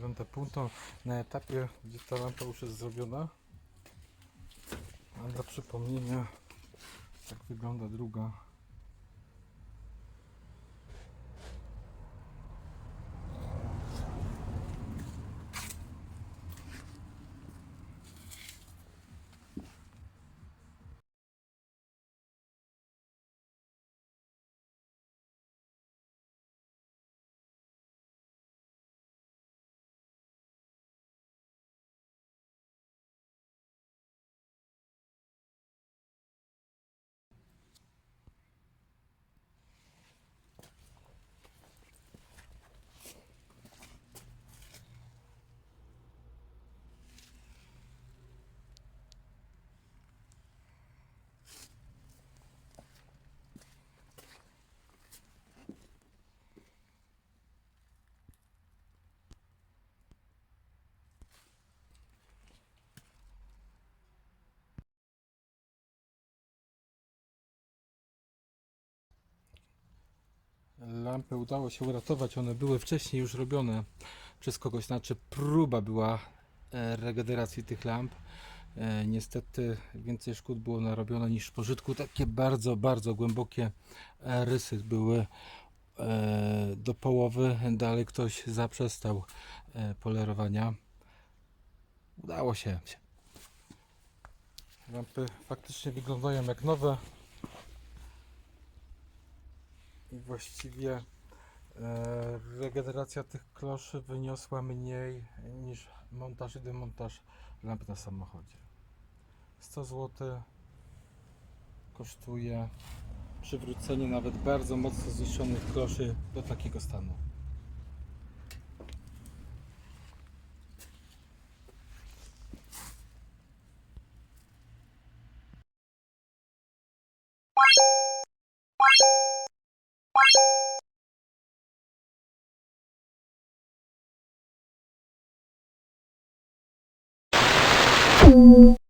piąte punto na etapie, gdzie ta lampa już jest zrobiona. A dla przypomnienia, tak wygląda druga. Lampy udało się uratować, one były wcześniej już robione przez kogoś, znaczy próba była e, regeneracji tych lamp. E, Niestety więcej szkód było narobione niż pożytku. Takie bardzo, bardzo głębokie e, rysy były do połowy. Dalej ktoś zaprzestał polerowania. Udało się. Lampy faktycznie wyglądają jak nowe. I właściwie e, regeneracja tych kloszy wyniosła mniej niż montaż i demontaż lamp na samochodzie. 100 zł kosztuje przywrócenie nawet bardzo mocno zniszczonych kloszy do takiego stanu. Thank you.